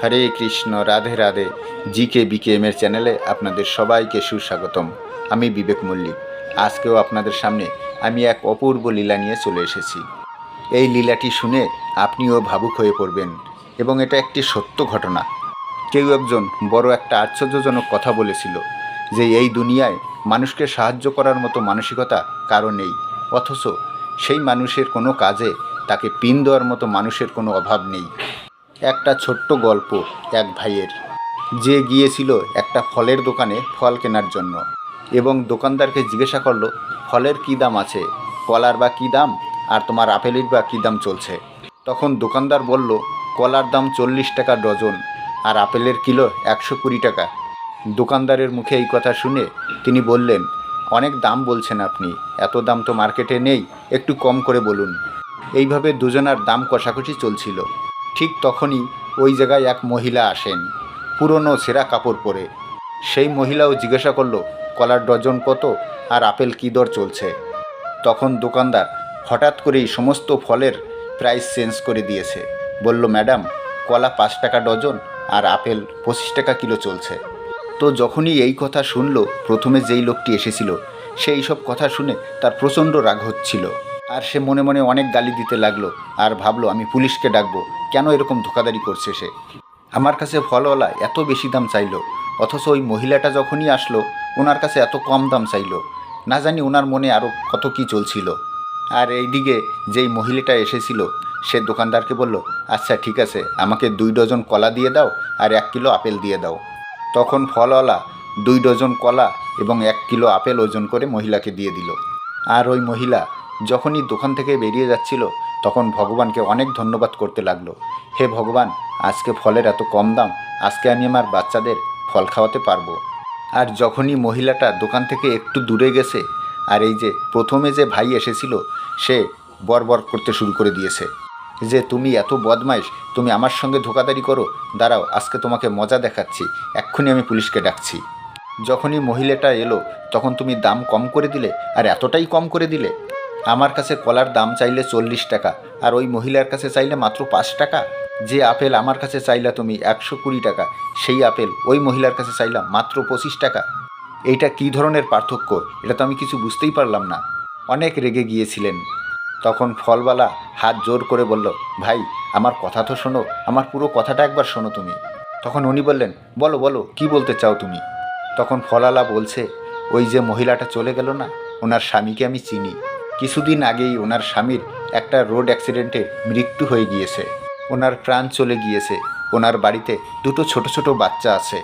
হরে কৃষ্ণ, রাধে রাধে। জি কে বিকেএমের চ্যানেলে আপনাদের সবাইকে সুস্বাগতম। আমি বিবেক মল্লিক। আজকেও আপনাদের সামনে আমি এক অপূর্ব লীলা নিয়ে চলে এসেছি। এই লীলাটি শুনে আপনিও ভাবুক হয়ে পড়বেন এবং এটা একটি সত্য ঘটনা। কেউ একজন বড় একটা আশ্চর্যজনক কথা বলেছিল যে এই দুনিয়ায় মানুষকে সাহায্য করার মতো মানসিকতা কারও নেই। অথচ সেই মানুষের কোনো কাজে তাকে পিন দেওয়ার মতো মানুষের কোনো অভাব নেই। একটা ছোট্ট গল্প এক ভাইয়ের। যে গিয়েছিল একটা ফলের দোকানে ফল কেনার জন্য এবং দোকানদারকে জিজ্ঞাসা করল, ফলের কী দাম আছে? কলার বা কী দাম? আর তোমার আপেলের বা কী দাম চলছে? তখন দোকানদার বলল, কলার দাম চল্লিশ টাকা ডজন আর আপেলের কিলো একশো কুড়ি টাকা। দোকানদারের মুখে এই কথা শুনে তিনি বললেন, অনেক দাম বলছেন আপনি, এত দাম তো মার্কেটে নেই, একটু কম করে বলুন। এইভাবে দুজনার দাম কষাকষি চলছিল। ঠিক তখনই ওই জায়গায় এক মহিলা আসেন, পুরনো ছেঁড়া কাপড় পরে। সেই মহিলাও জিজ্ঞাসা করল, কলার ডজন কত আর আপেল কী দর চলছে? তখন দোকানদার হঠাৎ করেই সমস্ত ফলের প্রাইস চেঞ্জ করে দিয়েছে। বলল, ম্যাডাম, কলা পাঁচ টাকা ডজন আর আপেল পঁচিশ টাকা কিলো চলছে। তো যখনই এই কথা শুনলো, প্রথমে যেই লোকটি এসেছিল, সেই সব কথা শুনে তার প্রচণ্ড রাগ হচ্ছিল। আর সে মনে মনে অনেক গালি দিতে লাগল আর ভাবলো, আমি পুলিশকে ডাকবো। কেন এরকম ধোকাদারি করছে সে? আমার কাছে ফলওয়ালা এত বেশি দাম চাইলো, অথচ ওই মহিলাটা যখনই আসলো, ওনার কাছে এত কম দাম চাইলো। না জানি ওনার মনে আরও কত কি চলছিল। আর এইদিকে যেই মহিলাটা এসেছিল, সে দোকানদারকে বলল আচ্ছা ঠিক আছে, আমাকে দুই ডজন কলা দিয়ে দাও আর এক কিলো আপেল দিয়ে দাও। তখন ফলওয়ালা দুই ডজন কলা এবং এক কিলো আপেল ওজন করে মহিলাকে দিয়ে দিল। আর ওই মহিলা যখনই দোকান থেকে বেরিয়ে যাচ্ছিল, তখন ভগবানকে অনেক ধন্যবাদ করতে লাগল। হে ভগবান, আজকে ফলের এত কম দাম, আজকে আমি আমার বাচ্চাদের ফল খাওয়াতে পারব। আর যখনই মহিলাটা দোকান থেকে একটু দূরে গেছে, আর এই যে প্রথমে যে ভাই এসেছিল, সে বরবর করতে শুরু করে দিয়েছে। যে তুমি এত বদমাইশ, তুমি আমার সঙ্গে ধোকাদারি করো, দাঁড়াও, আজকে তোমাকে মজা দেখাচ্ছি, এক্ষুনি আমি পুলিশকে ডাকছি। যখনই মহিলাটা এলো, তখন তুমি দাম কম করে দিলে, আর এতটাই কম করে দিলে আমার কাছে কলার দাম চাইলে চল্লিশ টাকা, আর ওই মহিলার কাছে চাইলে মাত্র পাঁচ টাকা। যে আপেল আমার কাছে চাইলা তুমি একশো কুড়ি টাকা, সেই আপেল ওই মহিলার কাছে চাইলাম মাত্র পঁচিশ টাকা। এইটা কী ধরনের পার্থক্য? এটা তো আমি কিছু বুঝতেই পারলাম না। অনেক রেগে গিয়েছিলেন। তখন ফলওয়ালা হাত জোর করে বলল, ভাই, আমার কথা তো শোনো, আমার পুরো কথাটা একবার শোনো তুমি। তখন উনি বললেন, বলো বলো, কি বলতে চাও তুমি? তখন ফলালা বলছে, ওই যে মহিলাটা চলে গেল না, ওনার স্বামীকে আমি চিনি। কিছুদিন আগেই ওনার স্বামীর একটা রোড অ্যাক্সিডেন্টে মৃত্যু হয়ে গিয়েছে। ওনার প্রাণ চলে গিয়েছে। ওনার বাড়িতে দুটো ছোট ছোট বাচ্চা আছে।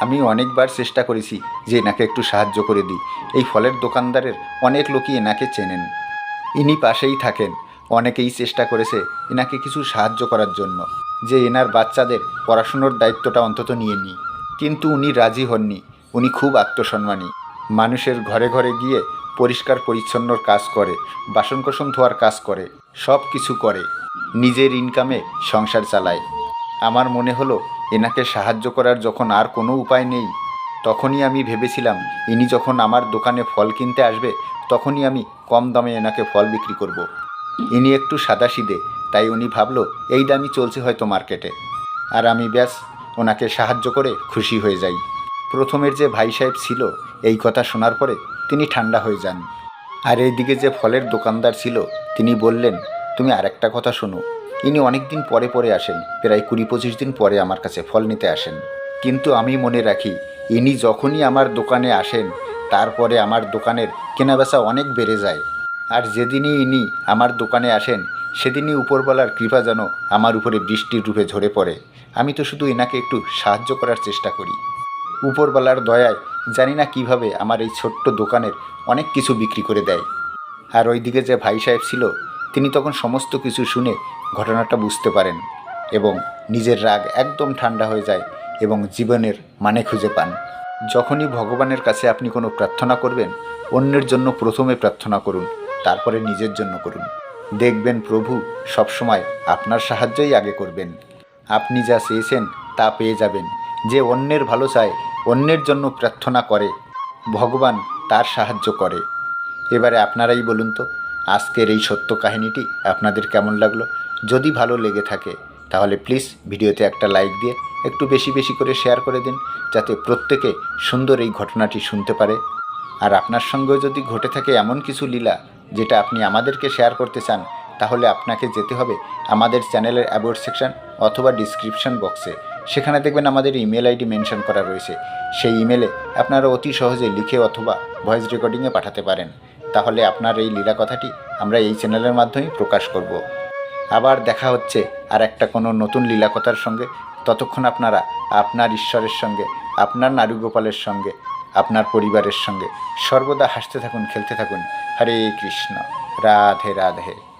আমি অনেকবার চেষ্টা করেছি যে এনাকে একটু সাহায্য করে দিই। এই ফলের দোকানদারের অনেক লোকই এনাকে চেনেন। ইনি পাশেই থাকেন। অনেকেই চেষ্টা করেছে এনাকে কিছু সাহায্য করার জন্য যে এনার বাচ্চাদের পড়াশুনোর দায়িত্বটা অন্তত নিয়ে নিই। কিন্তু উনি রাজি হননি। উনি খুব আত্মসম্মানী। মানুষের ঘরে ঘরে গিয়ে পরিষ্কার পরিচ্ছন্নর কাজ করে, বাসনকোসন ধোয়ার কাজ করে, সব কিছু করে, নিজের ইনকামে সংসার চালায়। আমার মনে হলো, এনাকে সাহায্য করার যখন আর কোনো উপায় নেই, তখনই আমি ভেবেছিলাম, ইনি যখন আমার দোকানে ফল কিনতে আসবে, তখনই আমি কম দামে এনাকে ফল বিক্রি করব। ইনি একটু সাদাসিদে, তাই উনি ভাবলো, এই দামই চলছে হয়তো মার্কেটে। আর আমি ব্যাস, ওনাকে সাহায্য করে খুশি হয়ে যাই। প্রথমের যে ভাই সাহেব ছিল, এই কথা শোনার পরে তিনি ঠান্ডা হয়ে যান। আর এইদিকে যে ফলের দোকানদার ছিল, তিনি বললেন, তুমি আরেকটা কথা শোনো। ইনি অনেক দিন পরে পরে আসেন, প্রায় কুড়ি পঁচিশ দিন পরে আমার কাছে ফল নিতে আসেন। কিন্তু আমি মনে রাখি, ইনি যখনই আমার দোকানে আসেন, তারপরে আমার দোকানের কেনাবেচা অনেক বেড়ে যায়। আর যেদিনই ইনি আমার দোকানে আসেন, সেদিনই উপরবেলার কৃপা যেন আমার উপরে বৃষ্টির রূপে ঝরে পড়ে। আমি তো শুধু এনাকে একটু সাহায্য করার চেষ্টা করি। উপরবেলার দয়ায় জানি না কীভাবে আমার এই ছোট্ট দোকানের অনেক কিছু বিক্রি করে দেয়। আর ওইদিকে যে ভাই সাহেব ছিল, তিনি তখন সমস্ত কিছু শুনে ঘটনাটা বুঝতে পারেন এবং নিজের রাগ একদম ঠান্ডা হয়ে যায় এবং জীবনের মানে খুঁজে পান। যখনই ভগবানের কাছে আপনি কোনো প্রার্থনা করবেন, অন্যের জন্য প্রথমে প্রার্থনা করুন, তারপরে নিজের জন্য করুন। দেখবেন প্রভু সবসময় আপনার সাহায্যই আগে করবেন। আপনি যা চেয়েছেন তা পেয়ে যাবেন। যে অন্যের ভালো চায় অন্যের জন্য প্রার্থনা করে, ভগবান তার সাহায্য করে। এবারে আপনারাই বলুন তো, আজকের এই সত্য কাহিনীটি আপনাদের কেমন লাগল? যদি ভালো লেগে থাকে, তাহলে প্লিজ ভিডিওতে একটা লাইক দিয়ে একটু বেশি বেশি করে শেয়ার করে দিন, যাতে প্রত্যেকে সুন্দর এই ঘটনাটি শুনতে পারে। আর আপনার সঙ্গেও যদি ঘটে থাকে এমন কিছু লীলা, যেটা আপনি আমাদেরকে শেয়ার করতে চান, তাহলে আপনাকে যেতে হবে আমাদের চ্যানেলের অ্যাবোর্ড সেকশন অথবা ডিসক্রিপশন বক্সে। সেখানে দেখবেন আমাদের ইমেল আইডি মেনশন করা রয়েছে। সেই ইমেলে আপনারা অতি সহজে লিখে অথবা ভয়েস রেকর্ডিংয়ে পাঠাতে পারেন। তাহলে আপনার এই লীলা কথাটি আমরা এই চ্যানেলের মাধ্যমেই প্রকাশ করব। আবার দেখা হচ্ছে আর একটা কোনো নতুন লীলাকথার সঙ্গে। ততক্ষণ আপনারা আপনার ঈশ্বরের সঙ্গে, আপনার নারুগোপালের সঙ্গে, আপনার পরিবারের সঙ্গে সর্বদা হাসতে থাকুন, খেলতে থাকুন। হরে কৃষ্ণ। রাধে রাধে।